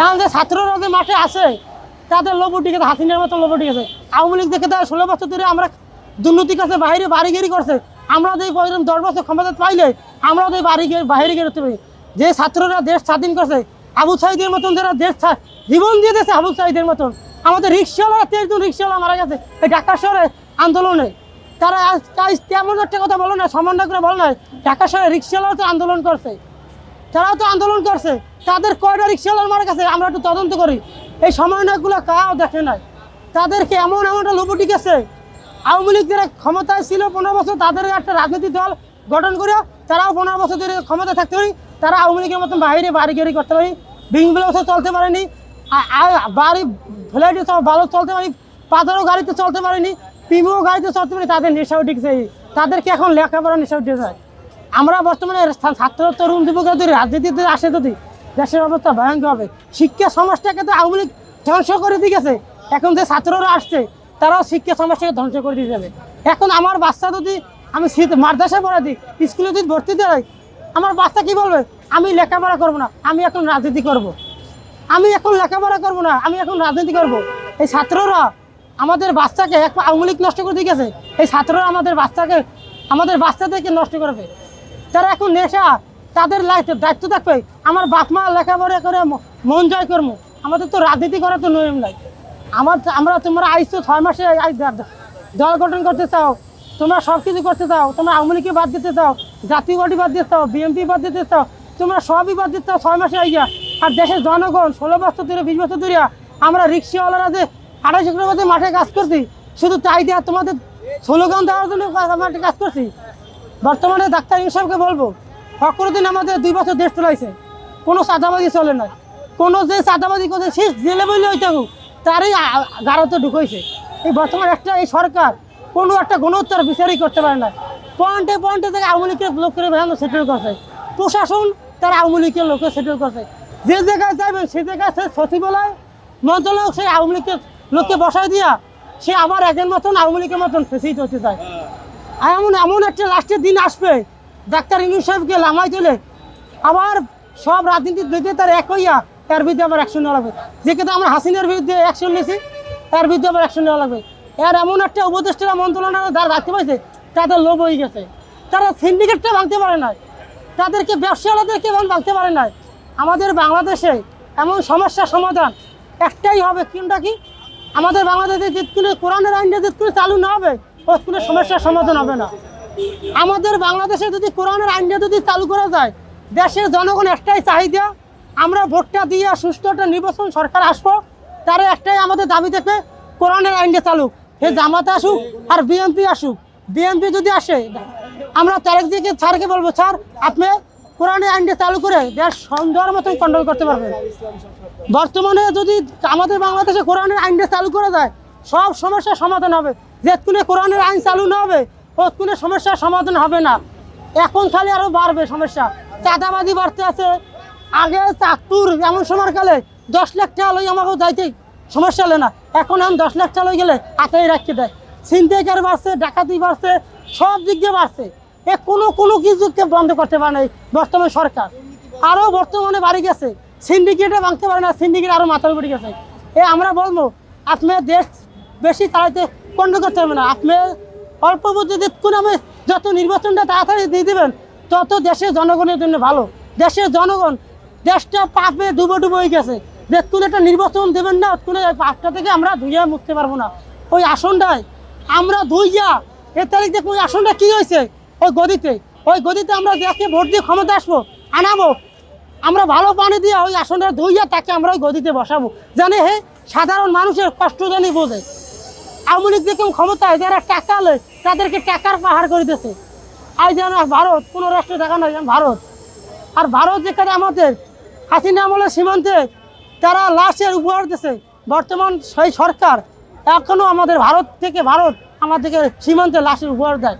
এখন যে ছাত্ররা যে মাঠে আছে, তাদের লোভ উঠে গেছে, হাসিনার মতো লোভ উঠে গেছে। আওয়ামী লীগ দেখে তারা ষোলো বছর ধরে আমরা দুর্নীতি কাছে বাইরে বাড়িগিরি করছে। আমরা যে পর্যন্ত দশ বছর ক্ষমতা পাইলে, আমরা যে বাড়ি বাইরে গিয়ে পারি। যে ছাত্ররা দেশ স্বাধীন করছে, আবু সাইদের মতন যারা দেশ জীবন দিয়ে দিয়েছে আবু সাইদের মতন। আমাদের রিক্সাওয়ালা তেরজন রিক্সাওয়ালা মারা গেছে এই ঢাকা শহরে আন্দোলনে। তারা আজ তেমন একটা কথা বলো না, সমন্বয় করে বলো না, ঢাকা শহরে রিক্সাওয়ালাও তো আন্দোলন করছে। তারাও তো আন্দোলন করছে। তাদের কয়টা রিক্সাওয়ালার মারা গেছে আমরা একটু তদন্ত করি। এই সমন্বয়গুলো কাও দেখে নাই। তাদেরকে এমন এমন একটা লোবটি গেছে। আওয়ামী লীগ যারা ক্ষমতায় ছিল পনেরো বছর, তাদের একটা রাজনৈতিক দল গঠন করে তারাও পনেরো বছর ধরে ক্ষমতা থাকতে পারি তারা আওয়ামী লীগের মতন বাইরে বাড়ি করতে পারি বিং বছর চলতে পারেনি। বাড়ি ফ্লাইটে ভালো চলতে পারি পাথরও গাড়িতে চলতে পারেনি। পিমো গাড়িতে চলতে পারি তাদের নেশা উঠে গেছে তাদেরকে এখন লেখাপড়া নেশা উঠে যায় আমরা বর্তমানে ছাত্র তরুণ যুবকের যদি রাজনীতিতে আসে যদি, দেশের অবস্থা ভয়ঙ্কর হবে। শিক্ষা সমাজটাকে তো আওয়ামী লীগ ধ্বংস করে দিয়ে গেছে। এখন যে ছাত্ররা আসছে, তারাও শিক্ষা সমাজটাকে ধ্বংস করে দিয়ে যাবে। এখন আমার বাচ্চা যদি আমি মাদ্রাসায় পড়া দিই, স্কুলে যদি ভর্তি দেয় আমার বাচ্চা কি বলবে? আমি লেখাপড়া করব না, আমি এখন রাজনীতি করব। আমি এখন লেখাপড়া করব না, আমি এখন রাজনীতি করব। এই ছাত্ররা আমাদের বাচ্চাকে এক আওয়ামী লীগ নষ্ট করে দিয়ে গেছে। এই ছাত্ররা আমাদের বাচ্চাকে আমাদের বাচ্চাদেরকে নষ্ট করবে তারা এখন নেশা, তাদের লাইফ দায়িত্ব থাকবে। আমার বাপ মা লেখাপড়া করে মন জয় করব আমাদের তো রাজনীতি করার তো নিয়ম নাই। আমার আমরা তোমরা আইসো ছয় মাসে দল গঠন করতে চাও, তোমরা সব কিছু করতে চাও, তোমরা আওয়ামী লীগকে বাদ দিতে চাও, জাতীয় পার্টি বাদ দিতে চাও বিএনপি বাদ দিতে চাও, তোমরা সবই বাদ দিতে চাও, ছয় মাসে আইয়া। আর দেশের জনগণ, ষোলো বছর ধরে, বিশ বছর ধরে আমরা রিক্সাওয়ালারা যে আড়াইশো কিলোমিটার মাঠে কাজ করছি, শুধু তাই দেওয়া তোমাদের স্লোগান দেওয়ার জন্য মাঠে কাজ করছি। বর্তমানে ডাক্তার ইনসাফকে বলব, ফখরুদ্দিন আমাদের দুই বছর দেশ চলাইছে। কোনো চাঁদাবাজি চলে না কোনো যে চাঁদাবাজি করছে শেষ জেলে বললে হয়ে থাকুক তারই গাড়াতে ঢুকাইছে। এই বর্তমান একটা, এই সরকার কোনো একটা গণহত্যার বিচারই করতে পারে না। পয়েন্টে পয়েন্টে থেকে আওয়ামী লীগের লোকের ভ্যানো সেটেল করছে। প্রশাসন তারা আওয়ামী লীগের লোকে সেটেল করছে। যে জায়গায় যাবেন সে জায়গায় সে সচিবালয়, মন্ত্রণালয় সেই আওয়ামী লীগের লোককে বসায় দিয়া, সে আবার একজন মতন আওয়ামী লীগের মতন ফেসেই হতে চায়। এমন এমন একটা লাস্টের দিন আসবে। ডাক্তার ইংলিশ সাহেবকে লামাই চলে আবার সব রাজনীতির বিরুদ্ধে তার এক হইয়া তার বিরুদ্ধে আবার অ্যাকশন নেওয়া লাগবে। যে কিন্তু আমরা হাসিনার বিরুদ্ধে অ্যাকশন নিয়েছি, তার বিরুদ্ধে আবার অ্যাকশন নেওয়া লাগবে। এর এমন একটা উপদেষ্টা মন্ত্রণালয় যারা রাখতে পারছে, তাদের লোভ হয়ে গেছে। তারা সিন্ডিকেটটা ভাঙতে পারে না তাদেরকে ব্যবসাওয়ালাদেরকে এখন ভাঙতে পারে না আমাদের বাংলাদেশে এমন সমস্যার সমাধান একটাই হবে, কোনটা কি? আমাদের বাংলাদেশে যেগুলো কোরআনের আইনটা যেগুলো চালু না হবে ওগুলো সমস্যার সমাধান হবে না। আমাদের বাংলাদেশে যদি কোরআনের আইনটা যদি চালু করা যায়, দেশের জনগণ একটাই চাহিদা, আমরা ভোটটা দিয়ে সুস্থ একটা নির্বাচন সরকার আসব, তারা একটাই আমাদের দাবি থেকে কোরআনের আইনটা চালুক। সে জামাতে আসুক আর বিএনপি আসুক। বিএনপি যদি আসে, আমরা তারেক দিকে স্যারকে বলব, স্যার, আপনি কোরআনের আইনটা চালু করে দেশ সুন্দর মতন কন্ট্রোল করতে পারবেন। বর্তমানে যদি আমাদের বাংলাদেশে কোরআনের আইনটা চালু করা যায় সব সমস্যার সমাধান হবে। যেটুকুনে কোরআনের আইন চালু না হবে ওটুকুনে সমস্যার সমাধান হবে না। এখন খালি আরও বাড়বে সমস্যা। চাঁদাবাজি বাড়তে আছে। আগে চাকতুর এমন সময়কালে দশ লাখ টাকা লই আমাকে যাইতে সমস্যা হলে না। এখন আমি দশ লাখ টাকা লই গেলে আতাই রাখতে দেয়। ছিনতাইকার বাড়ছে, ডাকাতি বাড়ছে, সব দিক দিয়ে বাড়ছে। এ কোনো কোনো কিছুকে বন্ধ করতে পারে না বর্তমান সরকার। আরও বর্তমানে বাড়ি গেছে। সিন্ডিকেটে ভাঙতে পারে না, সিন্ডিকেট আরও মাথার উপরে গেছে। এ আমরা বলব আপনি দেশ বেশি চালাইতে বন্ধ করতে হবে না। আপনি অল্প বুদ্ধিতে কোন আমি যত নির্বাচনটা তাড়াতাড়ি দিয়ে দেবেন, তত দেশের জনগণের জন্য ভালো। দেশের জনগণ, দেশটা পাপে ডুবো ডুবো হয়ে গেছে। দেখুন একটা নির্বাচন দেবেন না, কোনো পাপটা থেকে আমরা ধুইয়া মুখতে পারব না। ওই আসনটায় আমরা ধুইয়া এ তারিখ দেখুন ওই আসনটা কী হয়েছে? ওই গদিতে। ওই গদিতে আমরা দেখে ভোট দিয়ে ক্ষমতা আসব, আনাবো। আমরা ভালো পানি দিয়ে ওই আসনটা ধুইয়া তাকে আমরা ওই গদিতে বসাবো। জানে হে? সাধারণ মানুষের কষ্ট জানি বোঝে। আওয়ামী লীগ যেরকম ক্ষমতায় যারা টাকা তাদেরকে টাকার পাহাড় করে দিয়েছে। আজ যেন ভারত, কোনো রাষ্ট্র দেখা নয় ভারত। আর ভারত যেখানে আমাদের হাসিনা আমলের সীমান্তে তারা লাশের উপহার দিয়েছে, বর্তমান সেই সরকার এখনও আমাদের ভারত থেকে ভারত আমাদেরকে সীমান্তে লাশের উপহার দেয়।